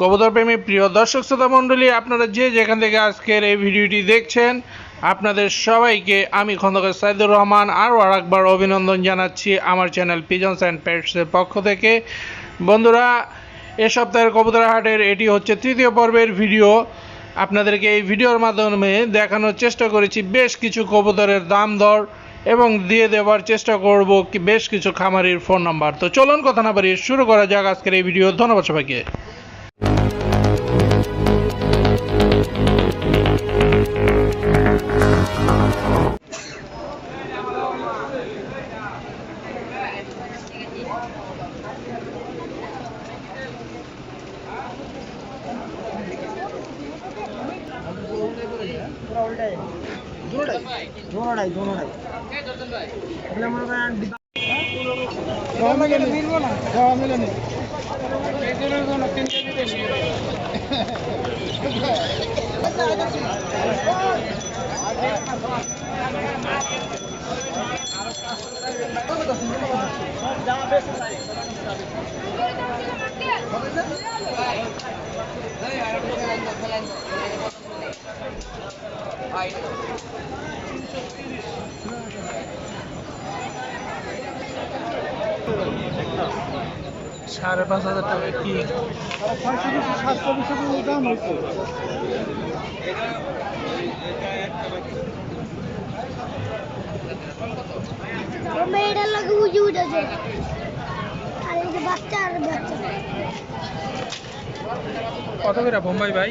কবুতর প্রেমী প্রিয় দর্শক শ্রোতা মণ্ডলী, আপনারা যে যেখান থেকে আজকের এই ভিডিওটি দেখছেন, আপনাদের সবাইকে আমি খন্দকার সাইদুর রহমান আরও আরেকবার অভিনন্দন জানাচ্ছি আমার চ্যানেল পিজন্স অ্যান্ড প্যাটসের পক্ষ থেকে। বন্ধুরা, এ সপ্তাহের কবুতর হাটের এটি হচ্ছে তৃতীয় পর্বের ভিডিও। আপনাদেরকে এই ভিডিওর মাধ্যমে দেখানোর চেষ্টা করেছি বেশ কিছু কবুতরের দাম দর এবং দিয়ে দেওয়ার চেষ্টা করব কি বেশ কিছু খামারির ফোন নাম্বার। তো চলুন, কথা না বাড়িয়ে শুরু করা যাক আজকের এই ভিডিও। ধন্যবাদ সবাইকে। দোনোটাই দোনোটাই এগুলো মনে করেন ডিব্বা- সাড়ে পাঁচ হাজার টাকা কি? মেয়েটার লাগে উজে উঠেছে আর এই যে বাচ্চা আর বাচ্চা। কত করে বোম্বাই ভাই?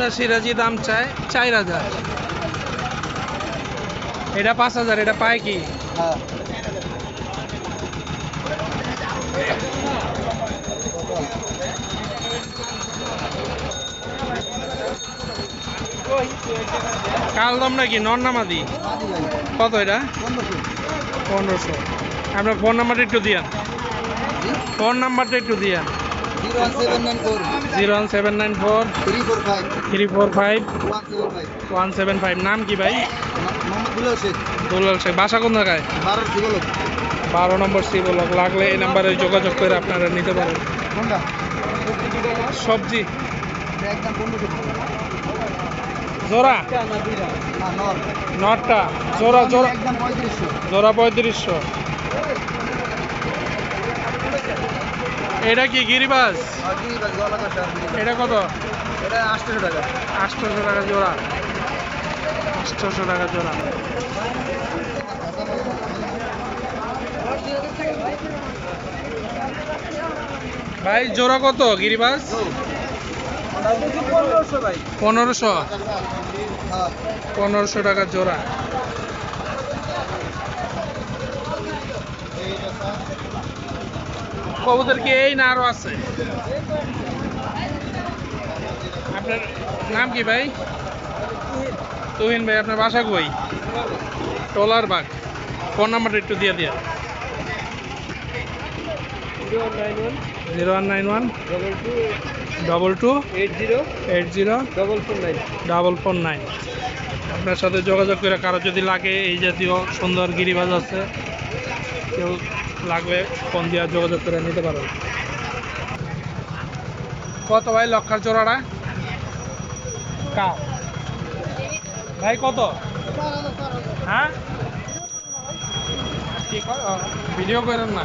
সাদা সিরাজি দাম চায় চার হাজার। এটা পাঁচ হাজার এটা পায় কি? হ্যাঁ। কাল দাম নাকি? নন নামাদি কত এটা? পনেরোশো। পনেরোশো আপনার ফোন নাম্বারটা একটু দিয়ান। ফোন নাম্বারটা একটু দিয়ান। Zero one seven nine four. Three four five. One seven five. নাম কি ভাই? দুলাল শেখ। বাসা কোন জায়গায়? বারো নম্বর সি ব্লক। লাগলে এই নাম্বারে যোগাযোগ করে আপনারা নিতে পারেন। সবজি? জোড়া? নটটা জোড়া জোড়া। জোড়া পঁয়ত্রিশশো। এটা কি গিরিবাস এটা কত? এটা আটশোশো টাকা। আটশোশো টাকা জোড়া। আটশোশো টাকা জোড়া। ভাই জোড়া কত গিরিবাস পনেরোশো ভাই। পনেরোশো? পনেরোশো টাকা জোড়া। কবুতর কি এই না আরও আছে। আপনার নাম কি ভাই? তুহিন ভাই, আপনার বাসা কই? টলার বাগ। ফোন নাম্বারটা একটু দিয়ে দিয়া zero one nine one. Double two eight zero eight zero double four double four nine আপনার সাথে যোগাযোগ করে কারও যদি লাগে, এই জাতীয় সুন্দর গিরিবাজ আছে, কেউ লাগলে ফোন দিয়ে যোগাযোগ করে নিতে পারেন কত ভাই লক্ষার জোড়াটা কা? ভাই কত? হ্যাঁ? ভিডিও করেন না।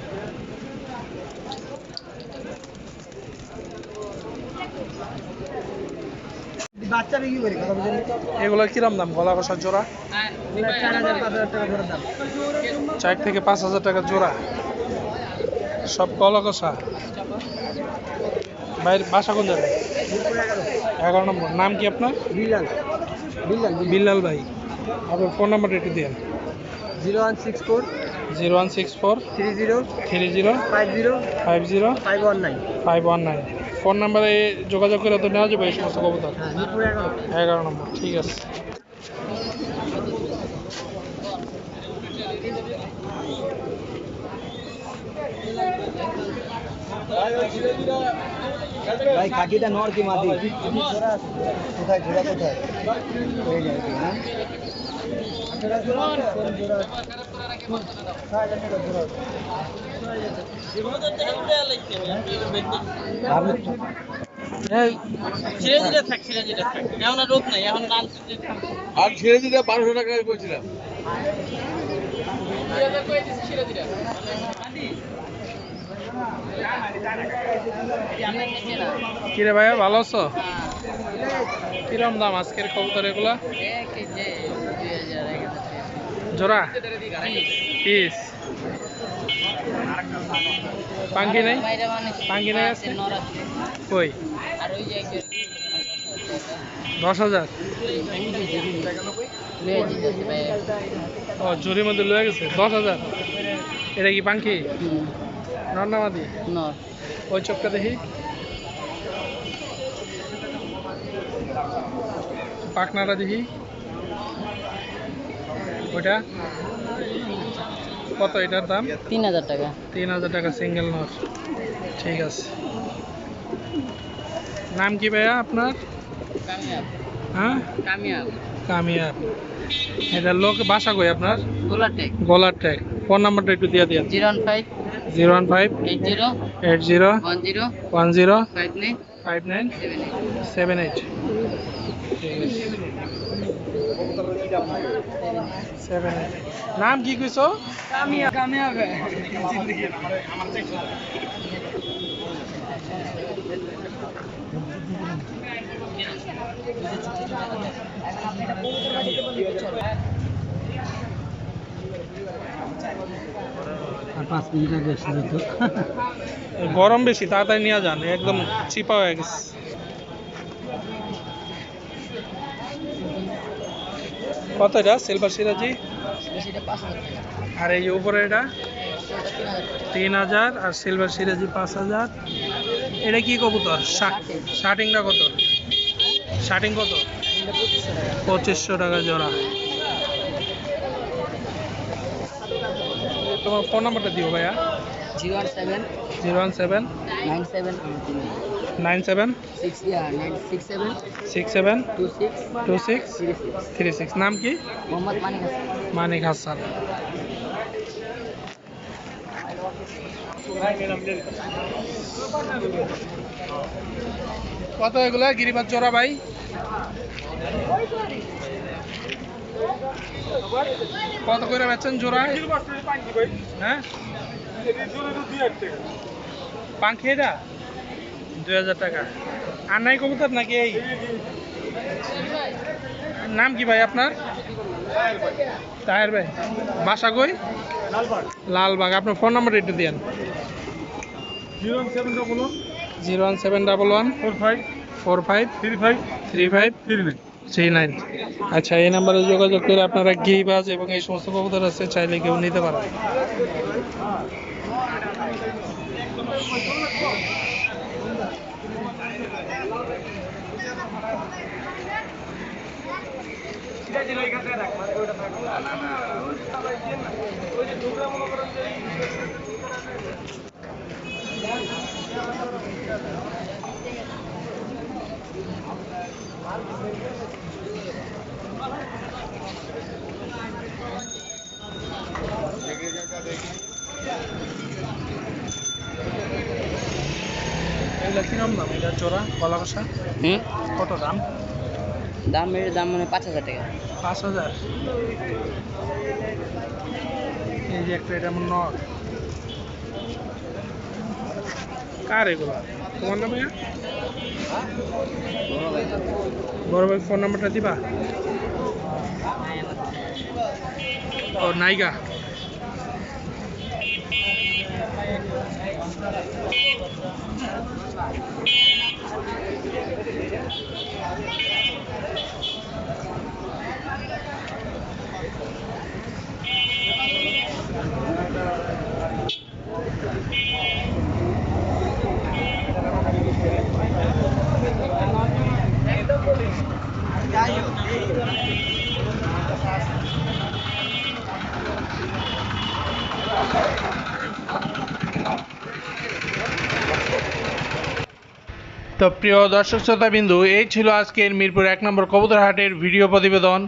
এগুলো কিরম দাম? গলা কষার জোড়া? চার থেকে পাঁচ হাজার টাকা জোড়া। সব গলা কষা বাইরে বাসা কোন জায়গায়? এগারো নম্বর। নাম কি আপনার? বিল্লাল। বিল্লাল বিল্লাল। ভাই। আপনার ফোন নাম্বারটা একটু দিন। Zero one six four zero one six four three zero three zero five zero five zero five one nine five one nine phone নাম্বারে যোগাযোগ করে তো নেওয়া যাবে এই সমস্ত কবুতর হ্যাঁ এগারো নম্বর ঠিক আছে ভাই কাকিটা নর কি মাদি কোথায় ঘোরা কোথায় হয়ে হ্যাঁ এই আর ছেড়ে দিতে বারোশো টাকা করেছিলাম। কিরে ভাইয়া ভালো আছো? কিরম দাম আজকের কবুতর এগুলা? জোড়া? পিস পাঙ্কি নেই? পাঙ্কি নেই আছে কই? দশ হাজার? ও জুরির মধ্যে লয়ে গেছে? দশ হাজার? এটা কি পাঙ্কি? নর্নামাদি ওই চোখটা দেখি। পাখনাটা দেখি। ওইটা? কত এটার দাম? তিন হাজার টাকা। তিন হাজার টাকা সিঙ্গেল নট ঠিক আছে। নাম কি ভাইয়া আপনার? হ্যাঁ? কামিয়াব। কামিয়াব। এটা লোক বাসা কই আপনার? গোলাটেক গলার ফোন নাম্বারটা একটু দিয়ে দিন zero one five zero one five eight zero eight zero one zero one zero five nine five nine seven eight seven eight seven eight নাম কি কইছো কামিয়াব কামিয়াব আর পাঁচ মিনিট আগে যেত। গরম বেশি, তাড়াতাড়ি নিয়ে যান, একদম চিপা হয়ে গেছে। কত এটা? সিলভার সিরাজি? আর এই উপরে এটা? তিন হাজার, আর সিলভার সিরাজি পাঁচ হাজার। এটা কি কবুতর? শার্টিংটা কত? শার্টিং কত? পঁচিশশো টাকা জোড়া। তোমার ফোন নাম্বারটা দিও ভাইয়া। Zero one seven zero one seven nine seven nine seven six nine six seven six seven two six two six three six. Three six. নাম কি? মোহাম্মদ মানিক হাসান। মানিক হাসান। কত এগুলা গিরিবাজ জোড়া ভাই? কত করে বেচছেন জোড়া হ্যাঁ? পাঙ্খি এটা দুই হাজার টাকা। আর নাই কবুতর নাকি এই? নাম কি ভাই আপনার? তাহের ভাই। বাসা কই? লালবাগ। আপনার ফোন নাম্বার একটু দিন zero seven double zero one seven double one. Four five. Four five. Three five. Three five. Three nine three nine আচ্ছা এই নাম্বারে যোগাযোগ করে আপনারা ঘি, বাজ এবং এই সমস্ত কবুতর আছে, চাইলে কেউ নিতে পারেন এগুলা কিরম দাম? এটা চোরা গলা কষা? হুম? কত দাম? দাম এর দাম মানে পাঁচ হাজার টাকা। পাঁচ হাজার? এই যে একটা এটা আমার নট কার এগুলা? তোমার নামে বড় ভাই ফোন নাম্বারটা দিবা? ও নাইগা তো প্রিয় দর্শক শ্রোতা বিন্দু এই ছিল আজকের মিরপুর এক নম্বর কবুতর হাটের ভিডিও প্রতিবেদন।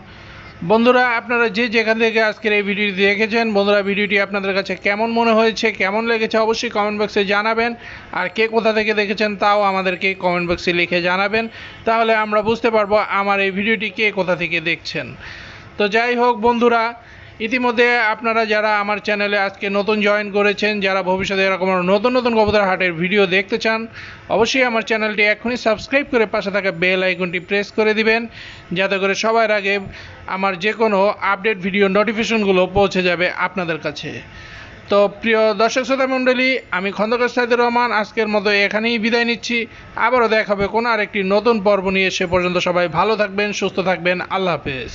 বন্ধুরা, আপনারা যে যেখান থেকে আজকের এই ভিডিওটি দেখেছেন, বন্ধুরা, ভিডিওটি আপনাদের কাছে কেমন মনে হয়েছে, কেমন লেগেছে অবশ্যই কমেন্ট বক্সে জানাবেন। আর কে কোথা থেকে দেখেছেন তাও আমাদেরকে কমেন্ট বক্সে লিখে জানাবেন। তাহলে আমরা বুঝতে পারব আমার এই ভিডিওটি কে কোথা থেকে দেখছেন। তো যাই হোক, বন্ধুরা ইতিমধ্যে আপনারা যারা আমার চ্যানেলে আজকে নতুন জয়েন করেছেন, যারা ভবিষ্যতে এরকম নতুন নতুন কবুতর হাটের ভিডিও দেখতে চান, অবশ্যই আমার চ্যানেলটি এখনই সাবস্ক্রাইব করে পাশে থাকা বেল আইকনটি প্রেস করে দিবেন, যাতে করে সবার আগে আমার যে কোনো আপডেট ভিডিও নোটিফিকেশনগুলো পৌঁছে যাবে আপনাদের কাছে। তো প্রিয় দর্শক শ্রোতা মণ্ডলী, আমি খন্দকার সাইদুর রহমান, আজকের মতো এখানেই বিদায় নিচ্ছি। আবারও দেখা হবে কোনো আরেকটি নতুন পর্ব নিয়ে, সে পর্যন্ত সবাই ভালো থাকবেন, সুস্থ থাকবেন, আল্লাহ হাফেজ।